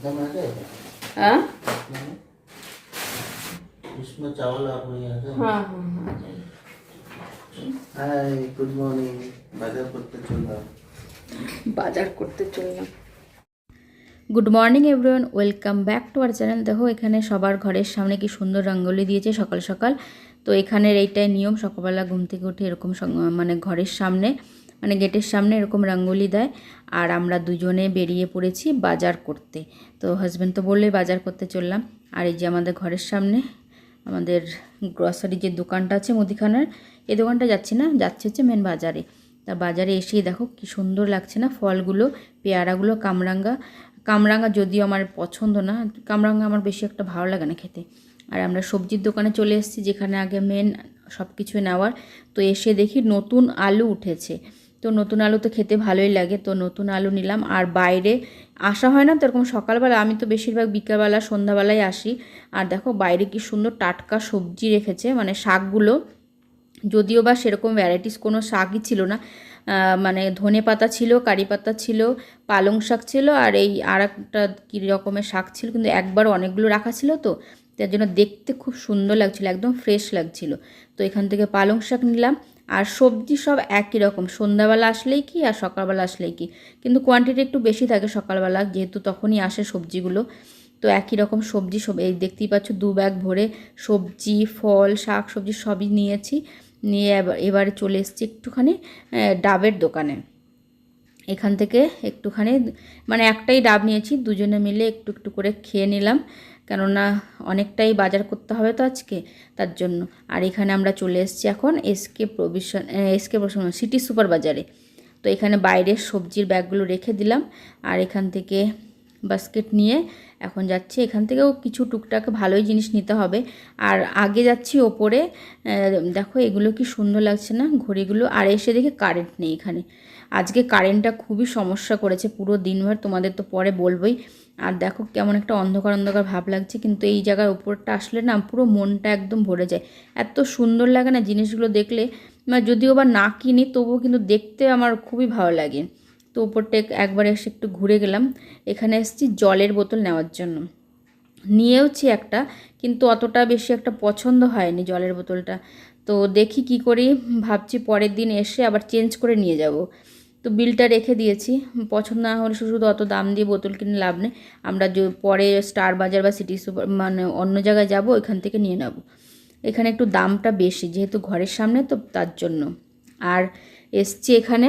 एकदम आ जाएगा हाँ इसमें इसमें चावल आप नहीं आ जाए हाँ हाँ हाँ जाइए। हाय गुड मॉर्निंग बाजार করতে চললাম বাজার করতে চললাম good morning everyone welcome back to our channel দেখো এখানে সবার ঘরের সামনে কি সুন্দর রঙ্গোলি দিয়েছে সকাল সকাল তো এখানের এইটাই নিয়ম সকালবেলা ঘুম থেকে উঠে এরকম সং- মানে ঘরের সামনে মানে গেটের সামনে এরকম রঙ্গোলি দেয়। আর আমরা দুজনে বেরিয়ে পড়েছি বাজার করতে। তো হাজব্যান্ড তো বললেই বাজার করতে চললাম। আর এই যে আমাদের ঘরের সামনে আমাদের গ্রসারি যে দোকানটা আছে মুদিখানার, এই দোকানটা যাচ্ছি না, যাচ্ছে হচ্ছে মেন বাজারে। তা বাজারে এসেই দেখো কি সুন্দর লাগছে না, ফলগুলো, পেয়ারাগুলো, কামরাঙ্গা। কামরাঙ্গা যদিও আমার পছন্দ না, কামরাঙ্গা আমার বেশি একটা ভালো লাগে না খেতে। আর আমরা সবজির দোকানে চলে এসেছি যেখানে আগে মেন সব কিছু নেওয়ার। তো এসে দেখি নতুন আলু উঠেছে। তো নতুন আলু তো খেতে ভালোই লাগে। তো নতুন আলু নিলাম। আর বাইরে আসা হয় না, তো এরকম সকালবেলা আমি তো বেশিরভাগ বিকালবেলা, সন্ধ্যাবেলায় আসি। আর দেখো বাইরে কি সুন্দর টাটকা সবজি রেখেছে মানে শাকগুলো। যদিও বা সেরকম ভ্যারাইটিস কোনো শাকই ছিল না। মানে ধনে পাতা ছিল, কারি পাতা ছিল, পালং শাক ছিল, আর এই আর একটা কী রকমের শাক ছিল, কিন্তু একবার অনেকগুলো রাখা ছিল তো, তার জন্য দেখতে খুব সুন্দর লাগছিল, একদম ফ্রেশ লাগছিল। তো এখান থেকে পালং শাক নিলাম। আর সবজি সব একই রকম। সন্ধ্যাবেলা আসলেই কি আর সকালবেলা আসলেই কি? কিন্তু কোয়ান্টিটি একটু বেশি থাকে সকালবেলা, যেহেতু তখনই আসে সবজিগুলো। তো একই রকম সবজি সব, এই দেখতেই পাচ্ছ দু ব্যাগ ভরে সবজি, ফল, শাক, সবজি সবই নিয়েছি। নিয়ে এবার চলে এসেছি একটুখানি ডাবের দোকানে। এখান থেকে একটুখানি মানে একটাই ডাব নিয়েছি, দুজনে মিলে একটু একটু করে খেয়ে নিলাম। কেননা অনেকটাই বাজার করতে হবে তো আজকে তার জন্য। আর এখানে আমরা চলে এসেছি এখন SK provision SK provision city super বাজারে তো এখানে বাইরের সবজির ব্যাগগুলো রেখে দিলাম। আর এখান থেকে বাস্কেট নিয়ে এখন যাচ্ছি। এখান থেকেও কিছু টুকটাক ভালোই জিনিস নিতে হবে। আর আগে যাচ্ছি ওপরে দেখো এগুলো কি সুন্দর লাগছে না? ঘড়িগুলো। আর এসে দেখি কারেন্ট নেই এখানে। আজকে কারেন্টটা খুবই সমস্যা করেছে, পুরো দিনভর তোমাদের তো পরে বলবোই। আর দেখো কেমন একটা অন্ধকার অন্ধকার ভাব লাগছে, কিন্তু এই জায়গার উপরটা আসলে না পুরো মনটা একদম ভরে যায়। এত সুন্দর লাগে না জিনিসগুলো দেখলে মানে যদিও বা না কিনি, তবুও কিন্তু দেখতে আমার খুবই ভালো লাগে। তো উপরটা এক- একবার এসে একটু ঘুরে গেলাম। এখানে এসেছি জলের বোতল নেওয়ার জন্য। নিয়েওছি একটা, কিন্তু অতটা বেশি একটা পছন্দ হয়নি জলের বোতলটা। তো দেখি কি করি, ভাবছি পরের দিন এসে আবার চেঞ্জ করে নিয়ে যাব। তো বিলটা রেখে দিয়েছি। পছন্দ না হলে শুধু অত দাম দিয়ে বোতল কিনে লাভ নেই। আমরা পরে স্টার বাজার বা সিটি সুপার মানে অন্য জায়গায় যাব, ওইখান থেকে নিয়ে নেব। এখানে একটু দামটা বেশি, যেহেতু ঘরের সামনে, তো তার জন্য। আর এসছি এখানে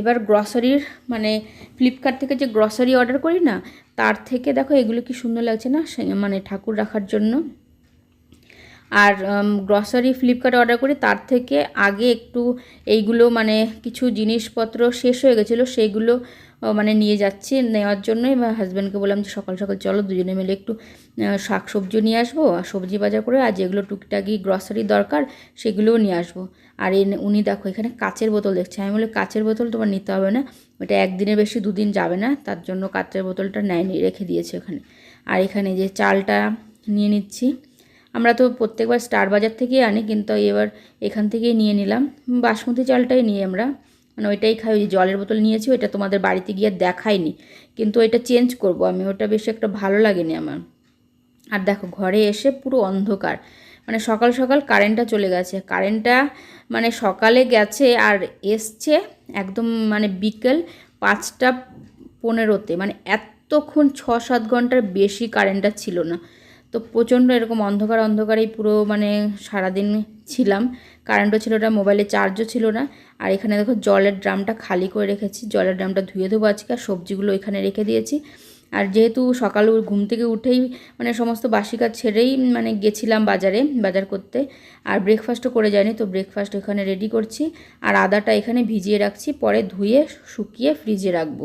এবার গ্রসারির মানে ফ্লিপকার্ট থেকে যে গ্রসারি অর্ডার করি না, তার থেকে দেখো এগুলো কি সুন্দর লাগছে না মানে ঠাকুর রাখার জন্য। আর গ্রসারি ফ্লিপকার্ট অর্ডার করি, তার থেকে আগে একটু এইগুলো মানে কিছু জিনিসপত্র শেষ হয়ে গেছিল সেইগুলো মানে নিয়ে যাচ্ছি, নেওয়ার জন্যই বা হাজব্যান্ডকে বললাম যে সকাল সকাল চলো দুজনে মিলে একটু শাক সবজিও নিয়ে আসব, আর সবজি বাজার করে, আর যেগুলো টুকটাকি গ্রসারি দরকার, সেগুলোও নিয়ে আসব। আর এ উনি দেখো এখানে কাচের বোতল দেখছে, আমি বলি কাচের বোতল তোমার নিতে হবে না, ওটা একদিনের বেশি দুদিন যাবে না, তার জন্য কাচের বোতলটা নেয়নি, রেখে দিয়েছে ওখানে। আর এখানে যে চালটা নিয়ে নিচ্ছি আমরা তো প্রত্যেকবার স্টার বাজার থেকেই আনি, কিন্তু এবার এখান থেকেই নিয়ে নিলাম। বাসমতি চালটাই নিই আমরা। মানে ওইটাই খাই, ওই জলের বোতল নিয়েছি, ওইটা তোমাদের বাড়িতে গিয়ে দেখাইনি। কিন্তু ওইটা চেঞ্জ করব আমি, ওটা বেশি একটা ভালো লাগেনি আমার। আর দেখো, ঘরে এসে পুরো অন্ধকার। মানে সকাল সকাল কারেন্টটা চলে গেছে। কারেন্টটা মানে সকালে গেছে আর এসছে একদম মানে বিকেল পাঁচটা পনেরোতে। মানে এতক্ষণ ছ সাত ঘণ্টার বেশি কারেন্টটা ছিল না। তো প্রচণ্ড এরকম অন্ধকার, অন্ধকারেই পুরো মানে সারাদিন ছিলাম। কারেন্টও ছিল না, মোবাইলে চার্জও ছিল না। আর এখানে দেখো জলের ড্রামটা খালি করে রেখেছি। জলের ড্রামটা ধুয়ে দেবো আজকে আর সবজিগুলো এখানে রেখে দিয়েছি। আর যেহেতু সকাল ঘুম থেকে উঠেই মানে সমস্ত বাসি কাজ ছেড়েই মানে গেছিলাম বাজারে, বাজার করতে। আর ব্রেকফাস্টও করে যায়নি তো ব্রেকফাস্ট এখানে রেডি করছি। আর আদাটা এখানে ভিজিয়ে রাখছি, পরে ধুয়ে শুকিয়ে ফ্রিজে রাখব।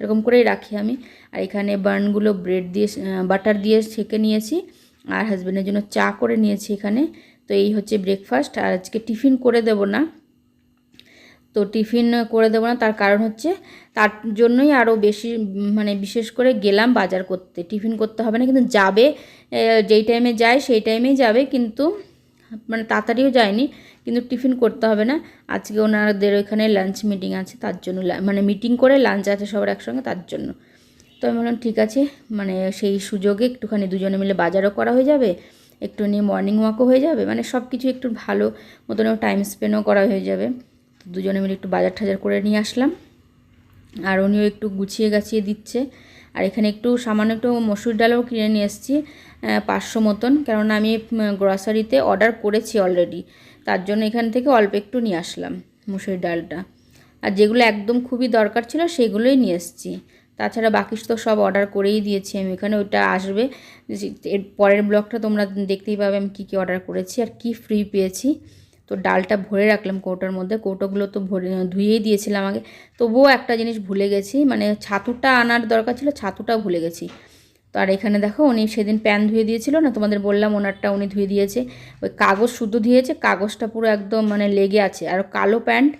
এরকম করেই রাখি আমি। আর এখানে বার্নগুলো ব্রেড দিয়ে বাটার দিয়ে ছেঁকে নিয়েছি। আর হাজব্যান্ডের জন্য চা করে নিয়েছি এখানে। তো এই হচ্ছে ব্রেকফাস্ট আর আজকে টিফিন করে দেব না। তো টিফিন করে দেবো না, তার কারণ হচ্ছে তার জন্যই আরও বেশি মানে বিশেষ করে গেলাম বাজার করতে। টিফিন করতে হবে না, কিন্তু যাবে যেই টাইমে যায় সেই টাইমেই যাবে, কিন্তু মানে তাড়াতাড়িও যায়নি। কিন্তু টিফিন করতে হবে না। আজকে ওনাদের ওইখানে লাঞ্চ মিটিং আছে, তার জন্য মানে মিটিং করে লাঞ্চ আছে সবার একসঙ্গে, তার জন্য। তো আমি বললাম, ঠিক আছে। মানে সেই সুযোগে একটুখানি দুজনে মিলে বাজারও করা হয়ে যাবে, একটু নিয়ে মর্নিং ওয়াকও হয়ে যাবে মানে সব কিছু একটু ভালো মতনও টাইম স্পেন্ডও করা হয়ে যাবে। তো দুজনে মিলে একটু বাজার ঠাজার করে নিয়ে আসলাম। আর উনিও একটু গুছিয়ে গাছিয়ে দিচ্ছে। আর এখানে একটু সামান্য একটু মসুর ডালও কিনে নিয়ে এসেছি পাঁচশো মতন। কেননা আমি গ্রসারিতে অর্ডার করেছি অলরেডি তার জন্য এখান থেকে অল্প একটু নিয়ে আসলাম মুসুর ডালটা। আর যেগুলো একদম খুবই দরকার ছিল সেগুলোই নিয়ে এসেছি। তাছাড়া বাকি তো সব অর্ডার করেই দিয়েছি আমি। এখানে ওইটা আসবে। এর পরের ব্লগটা তোমরা দেখতেই পাবে আমি কী কী অর্ডার করেছি আর কি ফ্রি পেয়েছি। তো ডালটা ভরে রাখলাম কৌটোর মধ্যে। কৌটোগুলো তো ভরে, ধুয়েই দিয়েছিলাম আগে। তবুও একটা জিনিস ভুলে গেছি। মানে ছাতুটা আনার দরকার ছিল, ছাতুটা ভুলে গেছি। তো আর এখানে দেখো উনি সেদিন প্যান ধুয়ে দিয়েছিল, না তোমাদের বললাম ওনারটা উনি ধুয়ে দিয়েছে। ওই কাগজ শুদ্ধ দিয়েছে কাগজটা পুরো একদম মানে লেগে আছে। আর কালো প্যান্ট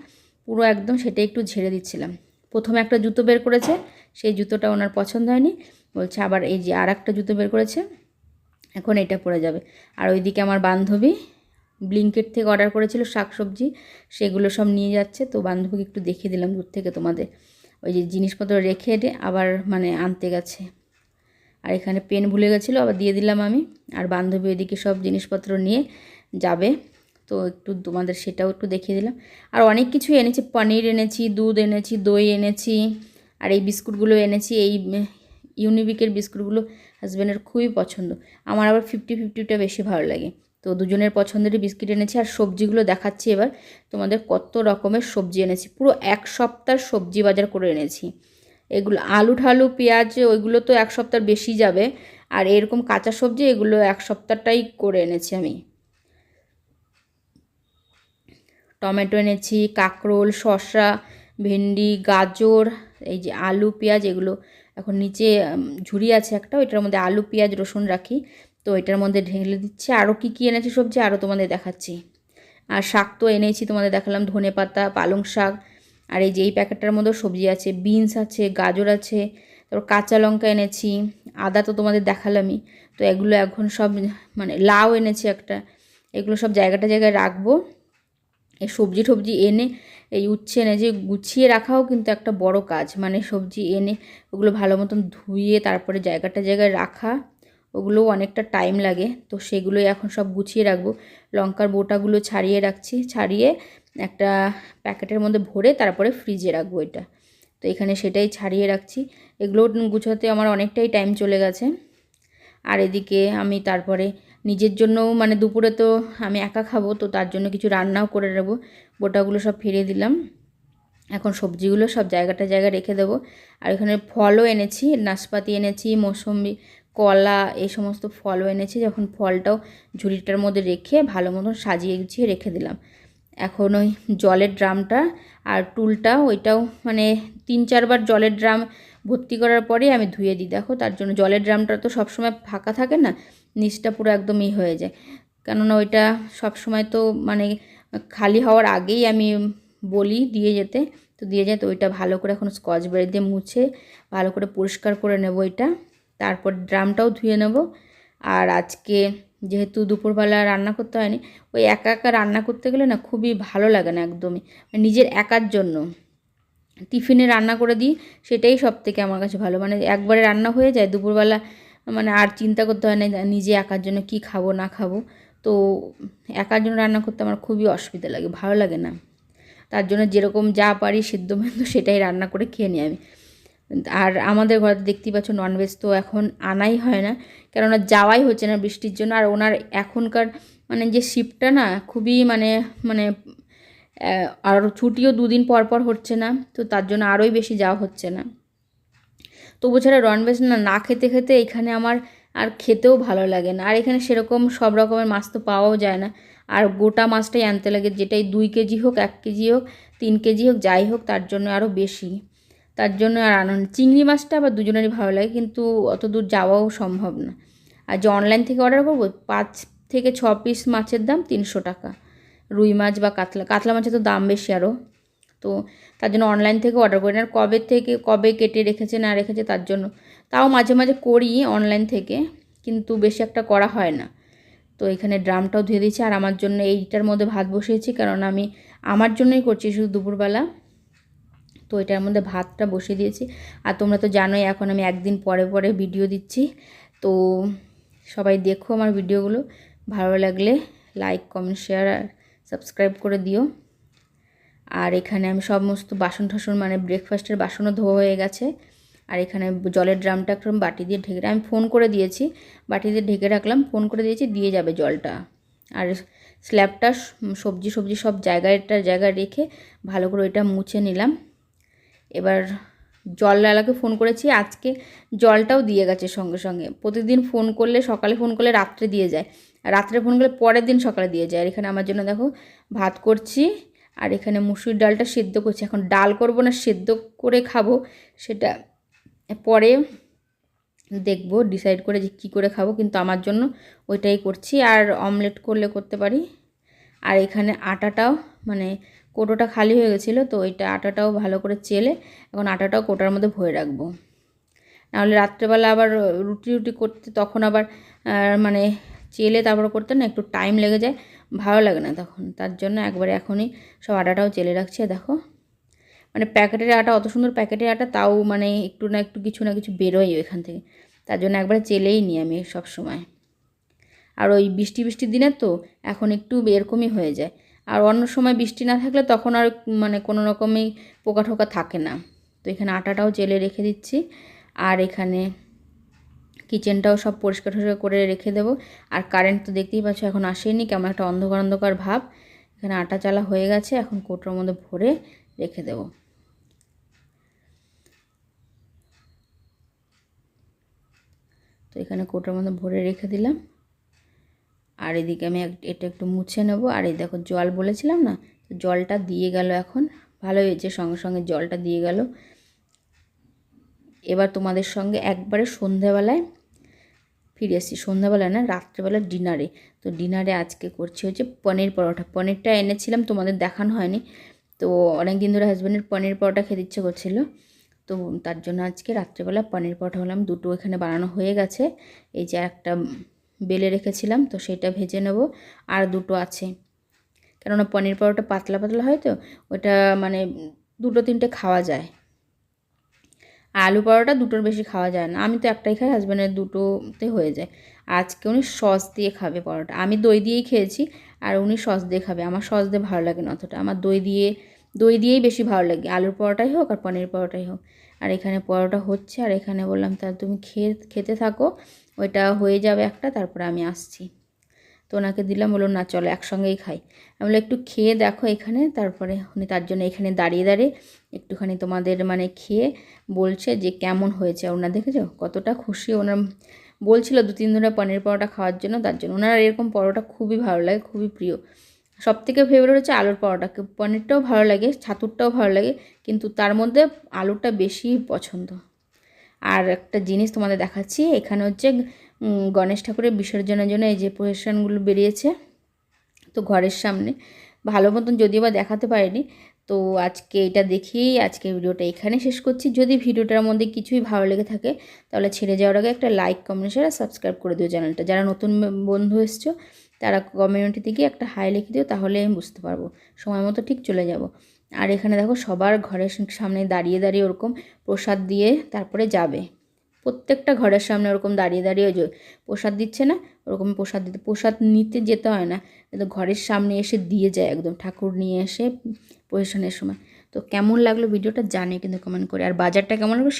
পুরো একদম সেটা একটু ঝেড়ে দিচ্ছিলাম। প্রথমে একটা জুতো বের করেছে, সেই জুতোটা ওনার পছন্দ হয়নি। বলছে আবার এই যে আর একটা জুতো বের করেছে, এখন এটা পরে যাবে। আর ওইদিকে আমার বান্ধবী ব্লিঙ্কেট থেকে অর্ডার করেছিল শাকসবজি, সেগুলো সব নিয়ে যাচ্ছে। তো বান্ধবীকে একটু দেখিয়ে দিলাম দূর থেকে তোমাদের। ওই যে জিনিসপত্র রেখে আবার মানে আনতে গেছে। আর এখানে পেন ভুলে গেছিল, আবার দিয়ে দিলাম আমি। আর বান্ধবী ওইদিকে সব জিনিসপত্র নিয়ে যাবে, তো একটু তোমাদের সেটাও একটু দেখিয়ে দিলাম। আর অনেক কিছু এনেছি, পনির এনেছি, দুধ এনেছি, দই এনেছি, আর এই বিস্কুটগুলো এনেছি, এই ইউনিবিকের বিস্কুটগুলো হাজব্যান্ডের খুবই পছন্দ। আমার আবার ফিফটি ফিফটিটা বেশি ভালো লাগে। তো দুজনের পছন্দেরই বিস্কিট এনেছি, আর সবজিগুলো দেখাচ্ছি এবার। তোমাদের কত রকমের সবজি এনেছি, পুরো এক সপ্তাহ সবজি বাজার করে এনেছি। এগুলো আলু ঠালু পেঁয়াজ, ওইগুলো তো এক সপ্তাহ বেশি যাবে। আর এরকম কাঁচা সবজি, এগুলো এক সপ্তাহটাই করে এনেছি আমি। টমেটো এনেছি, কাঁকরোল, শসা, ভেন্ডি, গাজর, এই যে আলু, পেঁয়াজ এগুলো এখন নিচে ঝুড়ি আছে একটা, ওইটার মধ্যে আলু, পেঁয়াজ, রসুন রাখি। তো এটার মধ্যে ঢেলে দিচ্ছে। আরও কী কী এনেছি সবজি? আরও তোমাদের দেখাচ্ছি। আর শাক তো এনেছি, তোমাদের দেখালাম। ধনে পাতা পালং শাক আর এই যে এই প্যাকেটটার মধ্যেও সবজি আছে, বিনস আছে, গাজর আছে, তারপর কাঁচা লঙ্কা এনেছি, আদা তো তোমাদের দেখালামই, তো এগুলো এখন সব মানে লাউ এনেছি একটা, এগুলো সব জায়গাটা জায়গায় রাখব। এই সবজি টবজি এনে, এই উচ্ছে এনে যে গুছিয়ে রাখাও কিন্তু একটা বড় কাজ মানে সবজি এনে ওগুলো ভালো মতন ধুয়ে তারপরে জায়গাটা জায়গায় রাখা, ওগুলোও অনেকটা টাইম লাগে, তো সেগুলোই এখন সব গুছিয়ে রাখব। লঙ্কার বোটাগুলো ছাড়িয়ে রাখছি, ছাড়িয়ে একটা প্যাকেটের মধ্যে ভরে তারপরে ফ্রিজে রাখব এটা। তো এখানে সেটাই ছাড়িয়ে রাখছি। এগুলো গুছোতে আমার অনেকটাই টাইম চলে গেছে। আর এদিকে আমি তারপরে নিজের জন্যও মানে দুপুরে তো আমি একা খাব, তো তার জন্য কিছু রান্নাও করে নেব। বোটাগুলো সব ফিরিয়ে দিলাম। এখন সবজিগুলো সব জায়গাটা জায়গা রেখে দেবো। আর এখানে ফলও এনেছি, নাশপাতি এনেছি, মৌসম্বি, কলা, এই সমস্ত ফলও এনেছি। যখন ফলটাও ঝুড়িটার মধ্যে রেখে ভালো মতন সাজিয়ে গুছিয়ে রেখে দিলাম। এখন ওই জলের ড্রামটা আর টুলটা, ওইটাও মানে তিন চারবার জলের ড্রাম ভর্তি করার পরে আমি ধুয়ে দিই। দেখো, তার জন্য জলের ড্রামটা তো সবসময় ফাঁকা থাকে না, নিচটা পুরো একদমই হয়ে যায়। কেননা ওইটা সব সময় তো মানে খালি হওয়ার আগেই আমি বলি দিয়ে যেতে। তো দিয়ে যেতে ওইটা ভালো করে এখন স্কচ ব্রাইট দিয়ে মুছে, ভালো করে পরিষ্কার করে নেব এটা তারপর ড্রামটাও ধুয়ে নেব। আর আজকে যেহেতু দুপুরবেলা রান্না করতে হয়নি, ওই একা একা রান্না করতে গেলে না খুবই ভালো লাগে না একদমই। মানে নিজের একার জন্য। টিফিনে রান্না করে দিই, সেটাই সব থেকে আমার কাছে ভালো। মানে একবারে রান্না হয়ে যায়, দুপুরবেলা মানে আর চিন্তা করতে হয় না নিজে একার জন্য কি খাব, না খাব। তো একার জন্য রান্না করতে আমার খুবই অসুবিধা লাগে, ভালো লাগে না। তার জন্য যেরকম যা পারি, সিদ্ধ সেটাই রান্না করে খেয়ে নিই আমি। আর আমাদের ঘরে দেখতেই পাচ্ছ ননভেজ তো এখন আনাই হয় না। কেননা যাওয়াই হচ্ছে না বৃষ্টির জন্য। আর ওনার এখনকার মানে যে শিপটা না, খুবই মানে মানে আর ছুটিও দুদিন পর পর হচ্ছে না, তো তার জন্য আরোই বেশি যাওয়া হচ্ছে না। তবু ছাড়া ননভেজ না না খেতে খেতে এখানে আমার আর খেতেও ভালো লাগে না। আর এখানে সেরকম সব রকমের মাছ তো পাওয়াও যায় না। আর গোটা মাছটাই আনতে লাগে, যেটাই দুই কেজি হোক, এক কেজি হোক, তিন কেজি হোক, যাই হোক, তার জন্য আরও বেশি। তার জন্য আর আনন্দ, চিংড়ি মাছটা আবার দুজনেরই ভালো লাগে, কিন্তু অত দূর যাওয়াও সম্ভব না। আর যে অনলাইন থেকে অর্ডার করব, পাঁচ থেকে ছ পিস মাছের দাম তিনশো টাকা। রুই মাছ বা কাতলা কাতলা মাছের তো দাম বেশি আরও তো তার জন্য অনলাইন থেকে অর্ডার করি আর কবে থেকে, কবে কেটে রেখেছে, না রেখেছে তার জন্য, তাও মাঝে মাঝে করি অনলাইন থেকে, কিন্তু বেশি একটা করা হয় না। তো এখানে ড্রামটাও ধুয়ে দিয়েছি, আর আমার জন্য এইটার মধ্যে ভাত বসিয়েছি, কারণ আমি, আমার জন্যই করছি শুধু দুপুরবেলা। তো এটার মধ্যে ভাতটা বসিয়ে দিয়েছি। আর তোমরা তো জানোই, এখন আমি একদিন পরে পরে ভিডিও দিচ্ছি। তো সবাই দেখো আমার ভিডিওগুলো ভালো লাগলে লাইক কমেন্ট শেয়ার আর সাবস্ক্রাইব করে দিও। আর এখানে আমি সমস্ত বাসন টাসন মানে ব্রেকফাস্টের বাসনও ধোয়া হয়ে গেছে। আর এখানে জলের ড্রামটা একদম বাটি দিয়ে ঢেকে আমি ফোন করে দিয়েছি। বাটি দিয়ে ঢেকে রাখলাম ফোন করে দিয়েছি, দিয়ে যাবে জলটা। আর স্ল্যাবটা সবজি সবজি সব জায়গাটা জায়গায় রেখে ভালো করে ওইটা মুছে নিলাম। এবার জলওয়ালাকে ফোন করেছি, আজকে জলটাও দিয়ে গেছে সঙ্গে সঙ্গে। প্রতিদিন ফোন করলে, সকালে ফোন করলে রাত্রে দিয়ে যায়। আর রাত্রে ফোন করলে পরের দিন সকালে দিয়ে যায়। আর এখানে আমার জন্য দেখো ভাত করছি, আর এখানে মুসুর ডালটা সেদ্ধ করছি। এখন ডাল করব না, সেদ্ধ করে খাব, সেটা পরে দেখব ডিসাইড করে যে কী করে খাব, কিন্তু আমার জন্য ওইটাই করছি। আর অমলেট করলে করতে পারি। আর এখানে আটাটাও মানে কোটোটা খালি হয়ে গেছিল, তো ওইটা আটাটাও ভালো করে চেলে, এখন আটাটাও কোটার মধ্যে ভরে রাখব। নাহলে রাত্রেবেলা আবার রুটি রুটি করতে, তখন আবার মানে চেলে তারপর করতে না একটু টাইম লেগে যায়, ভালো লাগে না তখন। তার জন্য একবারে এখনই সব আটাটাও চেলে রাখছে দেখো। মানে প্যাকেটের আটা, অত সুন্দর প্যাকেটের আটা, তাও মানে একটু না একটু কিছু না কিছু বেরোয় এখান থেকে। তার জন্য একবারে চেলেই নিই আমি সব সময় আর ওই বৃষ্টি বৃষ্টির দিনে তো এখন একটু এরকমই হয়ে যায়। আর অন্য সময় বৃষ্টি না থাকলে তখন আর মানে কোনো রকমই পোকা ঠোকা থাকে না। তো এখানে আটাটাও চেলে রেখে দিচ্ছি। আর এখানে কিচেনটাও সব পরিষ্কার টরিষ্কার করে রেখে দেবো। আর কারেন্ট তো দেখতেই পাচ্ছ এখন আসেনি, কেমন একটা অন্ধকার অন্ধকার ভাব। এখানে আটা চালা হয়ে গেছে, এখন কোটোর মধ্যে ভরে রেখে দেবো। তো এখানে কোটোর মধ্যে ভরে রেখে দিলাম। আর এদিকে আমি এটা একটু মুছে নেব। আর এই দেখো জল বলেছিলাম না জলটা দিয়ে গেল এখন। ভালো হয়েছে, সঙ্গে সঙ্গে জলটা দিয়ে গেল। এবার তোমাদের সঙ্গে একবারে সন্ধ্যাবেলায় ফিরে এসেছি সন্ধ্যাবেলায় না রাত্রেবেলা ডিনারে। তো ডিনারে আজকে করছি হচ্ছে পনির পরোটা। পনিরটা এনেছিলাম, তোমাদের দেখানো হয়নি। তো অনেক দিন ধরে হাজব্যান্ডের পনির পরোটা খেতে ইচ্ছে করছিল। তো তার জন্য আজকে রাত্রেবেলা পনির পরোটা হলাম। দুটো এখানে বানানো হয়ে গেছে। এই যে একটা বেলে রেখেছিলাম, তো সেটা ভেজে নেব। আর দুটো আছে। কেননা পনির পরোটা পাতলা পাতলা হয় তো, ওটা মানে দুটো তিনটে খাওয়া যায়। আলু পরোটা দুটোর বেশি খাওয়া যায় না। আমি তো একটাই খাই হাজব্যান্ডের দুটোতে হয়ে যায়। আজকে উনি সস দিয়ে খাবে পরোটা। আমি দই দিয়েই খেয়েছি, আর উনি সস দিয়ে খাবে। আমার সস দিয়ে ভালো লাগে না অতটা। আমার দই দিয়ে, দই দিয়েই বেশি ভালো লাগে। আলুর পরোটাই হোক আর পনির পরোটাই হোক। আর এখানে পরোটা হচ্ছে, আর এখানে বললাম তাহলে তুমি খেয়ে, খেতে থাকো। ওইটা হয়ে যাবে একটা, তারপরে আমি আসছি। তো ওনাকে দিলাম, বলল, না, চলো একসঙ্গেই খাই। আমি বললাম, একটু খেয়ে দেখো এখানে। তারপরে উনি তার জন্য এখানে দাঁড়িয়ে দাঁড়িয়ে একটুখানি তোমাদের মানে খেয়ে বলছে যে, কেমন হয়েছে? ওনার দেখেছ? কতটা খুশি ওনার বলছিল দু তিন দিনের পনির পরোটা খাওয়ার জন্য, তার জন্য। ওনার এরকম পরোটা খুবই ভালো লাগে, খুবই প্রিয়। সব থেকে ফেভারিট হচ্ছে আলুর পরোটা। পনিরটাও ভালো লাগে, ছাতুরটাও ভালো লাগে, কিন্তু তার মধ্যে আলুটা বেশি পছন্দ। আর একটা জিনিস তোমাদের দেখাচ্ছি, এখানে হচ্ছে গণেশ ঠাকুরের বিসর্জনের জন্য এই যে প্রসেশনগুলো বেরিয়েছে, তো ঘরের সামনে। ভালো মতন যদিও বা দেখাতে পারিনি, তো আজকে এটা দেখিয়েই আজকে ভিডিওটা এখানে শেষ করছি। যদি ভিডিওটার মধ্যে কিছুই ভালো লেগে থাকে, তাহলে ছেড়ে যাওয়ার আগে একটা লাইক কমেন্ট শেয়ার সাবস্ক্রাইব করে দিও চ্যানেলটা। যারা নতুন বন্ধু এসছো, তারা কমিউনিটি থেকে একটা হাই লিখে দিও তাহলে আমি বুঝতে পারব। সময় মতো ঠিক চলে যাব। আর এখানে দেখো সবার ঘরের সামনে দাঁড়িয়ে দাঁড়িয়ে ওরকম প্রসাদ দিয়ে তারপরে যাবে। প্রত্যেকটা ঘরের সামনে ওরকম দাঁড়িয়ে দাঁড়িয়ে প্রসাদ দিচ্ছে না, ওরকম প্রসাদ দিতে, প্রসাদ নিতে যেতে হয় না। কিন্তু ঘরের সামনে এসে দিয়ে যায় একদম, ঠাকুর নিয়ে এসে প্রশাসনের সময়। তো কেমন লাগল ভিডিওটা জানে কিন্তু কমেন্ট করে। আর বাজারটা কেমন লাগল